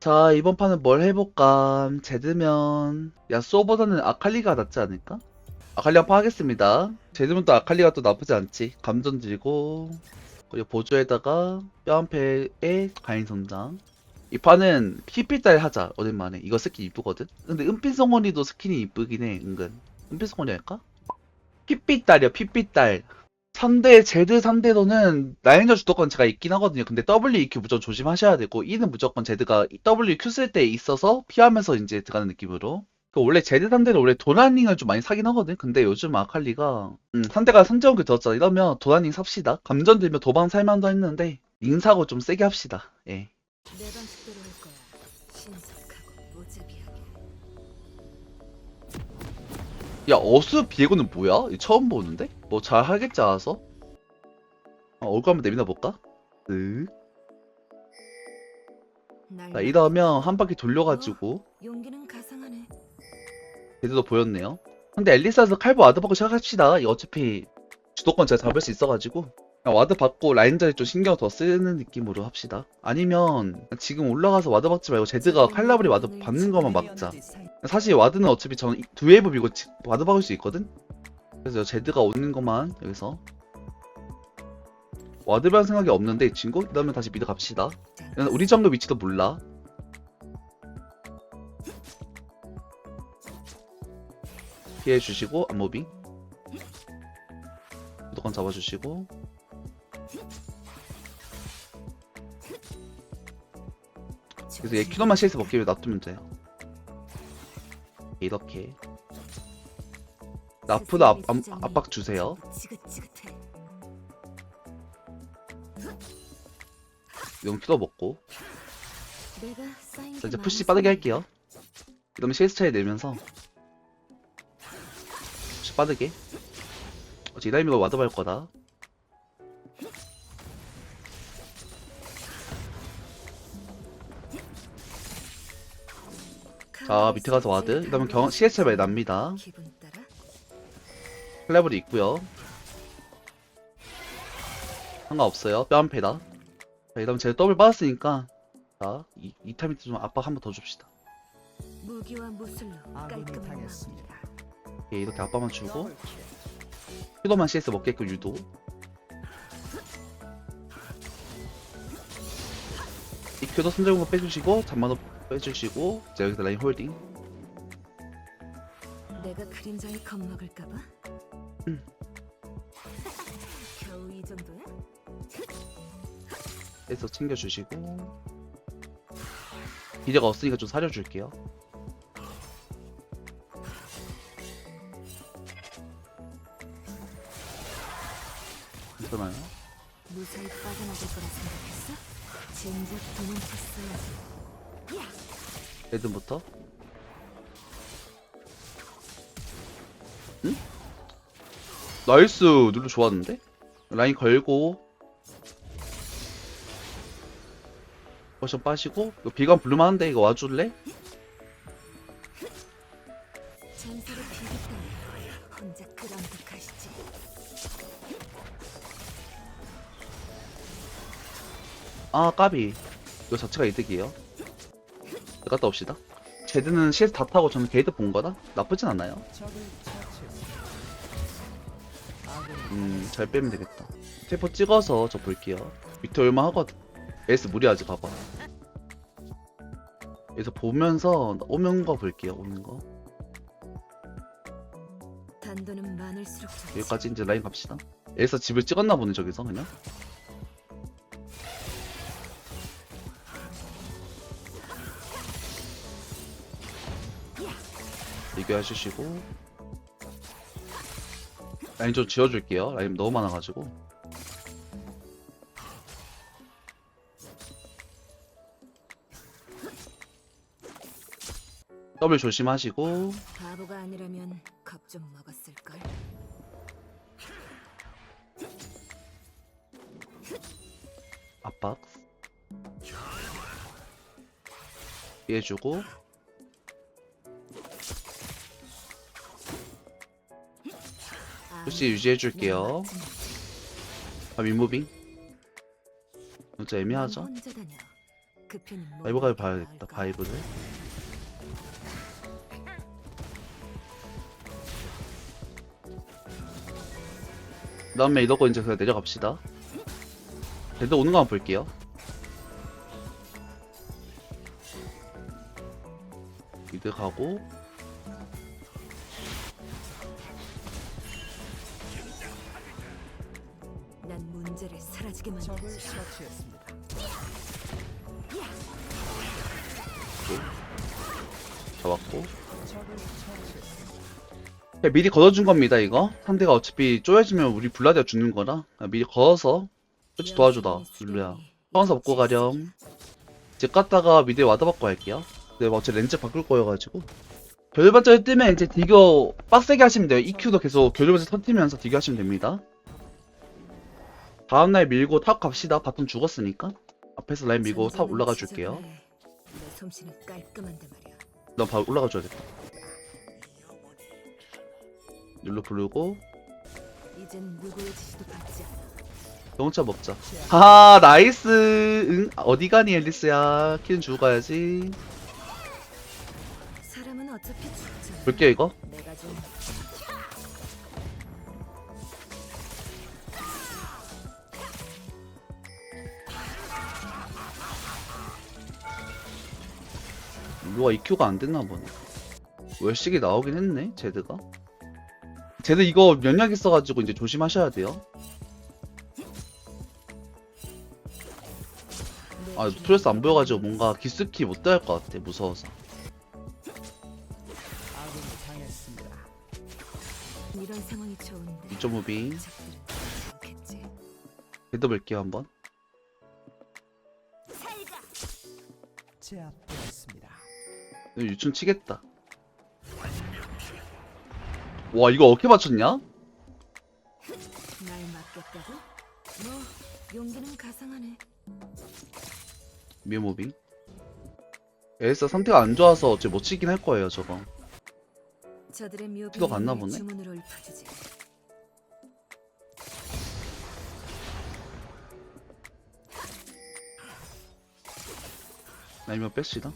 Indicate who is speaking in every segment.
Speaker 1: 자, 이번 판은 뭘 해볼까? 제드면, 야쏘보다는 아칼리가 낫지 않을까? 아칼리 한판 하겠습니다. 제드면 또 아칼리가 또 나쁘지 않지. 감전 들고, 그리고 보조에다가 뼈 한 패에 가인 성장. 이 판은 피피딸 하자, 오랜만에. 이거 스킨 이쁘거든? 근데 은빛 성원이도 스킨이 이쁘긴 해, 은근. 은빛 성원이 할까? 피피딸이야, 피피딸. 상대 제드 상대로는 라인저 주도권 제가 있긴 하거든요. 근데 WEQ 무조건 조심하셔야 되고 E는 무조건 제드가 WQ 쓸 때 있어서 피하면서 이제 들어가는 느낌으로. 그 원래 제드 상대는 원래 도라닝을 좀 많이 사긴 하거든. 근데 요즘 아칼리가 음, 상대가 선제원그 들었잖아. 이러면 도라닝 삽시다. 감전 들면 도방 살만도 했는데 링 사고 좀 세게 합시다. 예.
Speaker 2: 내 방식대로 할 거야. 신속
Speaker 1: 야 어수 비에고는 뭐야? 처음 보는데? 뭐 잘 하겠지 않아서? 어, 얼굴 한번 내밀어 볼까? 쓱.
Speaker 2: 날
Speaker 1: 자, 이러면 한 바퀴 돌려가지고
Speaker 2: 용기는 가상하네.
Speaker 1: 제대로 보였네요. 근데 앨리스에서 칼보 와드 받고 시작합시다. 이거 어차피 주도권 제가 잡을 수 있어가지고 그냥 와드 받고 라인 자리 좀 신경 더 쓰는 느낌으로 합시다. 아니면 지금 올라가서 와드 받지 말고 제드가 칼라브리 와드 받는 것만 막자. 사실 와드는 어차피 저는 두 웨이브 밀고 지- 와드 박을 수 있거든? 그래서 제드가 오는 것만 여기서 와드 별 생각이 없는데 이 친구? 그 다음에 다시 미드 갑시다. 우리 정글 위치도 몰라. 피해 주시고 안무빙 무조건 잡아주시고 그래서 얘 큐너만 CS 먹기 위해 놔두면 돼요 이렇게. 나프도 압, 압, 압박 주세요. 큐너 먹고.
Speaker 2: 자게
Speaker 1: 이제 푸시
Speaker 2: 많아서
Speaker 1: 빠르게 할게요. 그 다음에 CS 차이 내면서. 푸시 빠르게. 어차피 이 타이밍을 와드 밟을 거다 자 밑에 가서 와드? 그 다음에 경 CS 차이 납니다. 클레블이 있고요. 상관없어요. 뼈한패다. 자 이다음 제가 더블 빠졌으니까 자 이 이때좀 압박 한번 더 줍시다.
Speaker 2: 무기와 무술로 깔끔하게.
Speaker 1: 예, 이렇게 압박만 주고 슈도만 CS 먹게끔 유도 이 큐도 손절공 빼주시고 잠만호 빼주시고 자 여기서 라인 홀딩
Speaker 2: 내가 그림자에 겁먹을까봐?
Speaker 1: 음.
Speaker 2: 겨우 이 정도야?
Speaker 1: 해서 챙겨주시고 기대가 없으니까 좀 사려줄게요 괜찮아요?
Speaker 2: 무사히 빠져나갈 거라 생각했어?
Speaker 1: 레드부터 응? 나이스 눌러 좋았는데? 라인 걸고 버션 빠시고 이거 비감 블루만 한데 이거 와줄래? 아 까비. 이거 자체가 이득이에요. 갔다 옵시다? 제드는 CS 다 타고 저는 게이트 본 거다? 나쁘진 않아요. 음잘 빼면 되겠다. 테이퍼 찍어서 저 볼게요. 빅터 얼마 하거든. 에이스 무리하지 봐봐. 여기서 보면서 오는 거 볼게요 오는 거. 여기까지 이제 라인 갑시다. 에이스 집을 찍었나 보네 저기서 그냥 비교해주시고. 라인 좀 지워줄게요. 라인 너무 많아가지고. 더블 조심하시고.
Speaker 2: 바보가 아니라면 겁 좀 먹었을 걸.
Speaker 1: 압박. 피해주고 혹시 유지해줄게요. 아 윗무빙? 진짜 애매하죠? 바이브가 봐야겠다? 바이브를. 그 다음에 이러고 이제 그냥 내려갑시다. 걔들 오는 거 한번 볼게요. 미드 가고
Speaker 3: 적을
Speaker 2: 만들지.
Speaker 3: 처치했습니다.
Speaker 1: 잡았고.
Speaker 3: 적을 처치했습니다.
Speaker 1: 그냥 미리 걷어준 겁니다 이거. 상대가 어차피 쪼여지면 우리 블라디가 죽는 거라. 그냥 미리 걸어서 그렇지 도와주다 룰루야. 성원사 먹고 가렴. 집 갔다가 미드에 와드 받고 할게요. 네 어차피 렌즈 바꿀 거여가지고. 결반전에 뜨면 이제 디교 빡세게 하시면 돼요. EQ도 계속 결반전 터트리면서 디교 하시면 됩니다 다음날 밀고 탑 갑시다. 바텀 죽었으니까. 앞에서 라인 밀고 탑 올라가 줄게요.
Speaker 2: 내 솜씨는 깔끔한데 말이야.
Speaker 1: 넌 바로 올라가 줘야겠다. 룰루 부르고.
Speaker 2: 이젠 누구의 지시도 받지 않아.
Speaker 1: 영차 먹자. 하하 나이스. 응? 어디 가니 앨리스야? 키는 주고 가야지.
Speaker 2: 사람은 어차피 죽잖아.
Speaker 1: 볼게요 이거.
Speaker 2: 내가 좀
Speaker 1: 루가 EQ가 안 됐나 보네 월식이 나오긴 했네 제드가 제드 이거 면역 있어가지고 이제 조심하셔야 돼요 내아 프레스 안 보여가지고 뭔가 기스키 못될것 같아 무서워서.
Speaker 2: 이런 상황이 좋은데.
Speaker 1: 2점 무빙
Speaker 2: 적들은 않겠지.
Speaker 1: 제드 볼게요 한번. 이거 유충 치겠다 와 이거 어떻게 맞췄냐?
Speaker 2: 날 맡겠다고? 뭐 용기는 가상하네.
Speaker 1: 미모빙 에이스 상태가 안 좋아서 어째 못 치긴 할 거예요 저거
Speaker 2: 저들의 묘비
Speaker 1: 키가 갔나 보네?
Speaker 2: 주문으로 읊어주지.
Speaker 1: 아니면 뺍시다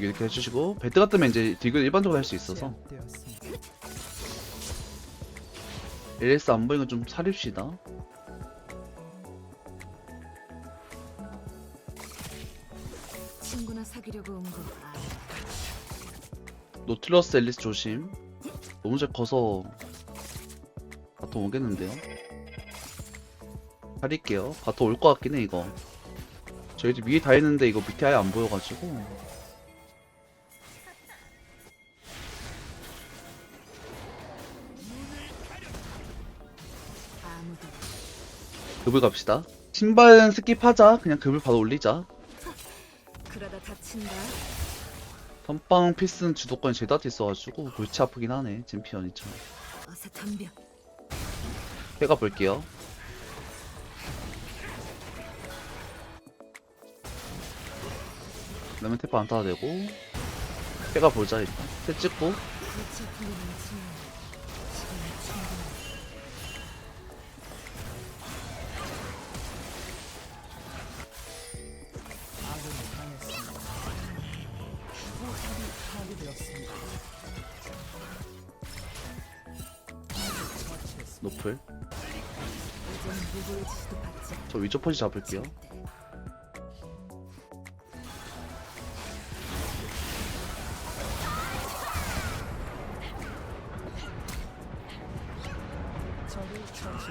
Speaker 1: 이렇게 해주시고 배트가 뜨면 이제 딜을 일반적으로 할 수 있어서. LS 안 보이는 건좀 사립시다.
Speaker 2: 친구나 사귀려고 온 거.
Speaker 1: 노틀러스 앨리스 조심. 너무 잘 커서 바텀 오겠는데요? 가릴게요. 바텀 올 것 같긴 해 이거. 저희도 위에 다 있는데 이거 밑에 아예 안 보여가지고 급을 갑시다. 신발은 스킵하자. 그냥 급을 바로 올리자.
Speaker 2: 그러다 다친다.
Speaker 1: 선빵 피스는 주도권이 제다한테 있어가지고 골치 아프긴 하네
Speaker 2: 어서 덤벼.
Speaker 1: 해가 볼게요. 그다음에 태파 안 타도 되고 해가 보자 일단. 태 찍고.
Speaker 2: 골치 아픈 게 많지만
Speaker 1: 노플. 저 위쪽 포지 잡을게요.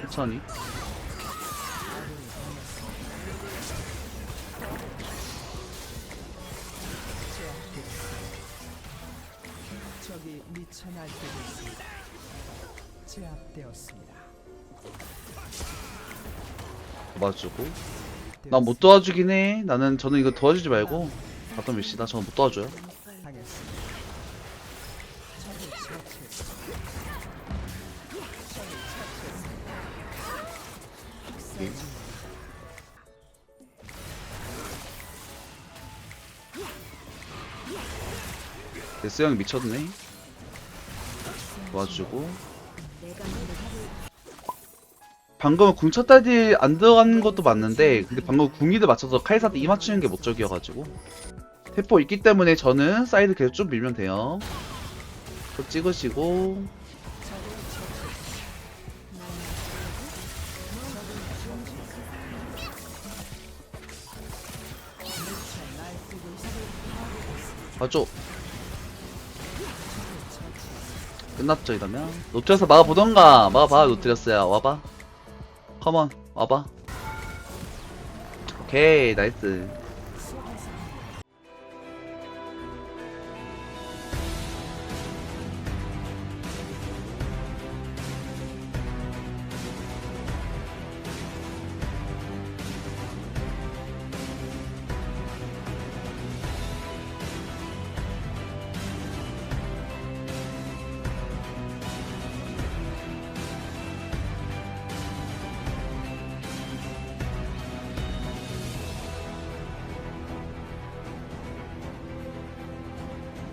Speaker 1: 천천히.
Speaker 3: 적이 미쳐 날뛰고 있습니다. 제압되었습니다.
Speaker 1: 도와주고 난못 도와주긴 해 나는 저는 이거 도와주지 말고 바텀 밀시다 저는 못 도와줘요
Speaker 3: 당했습니다. 처치했습니다. 적을.
Speaker 1: 데스 형이 미쳤네 도와주고 방금 궁 쳤다 딜안 들어간 것도 맞는데 근데 방금 궁이드 맞춰서 카이사한테 이 맞추는 게 목적이어가지고. 태포 있기 때문에 저는 사이드 계속 쭉 밀면 돼요. 또 찍으시고. 봐줘 끝났죠 이러면? 노트려서 막아보던가. 막아봐 노트렸어야. 와봐 컴온 와봐. 오케이 나이스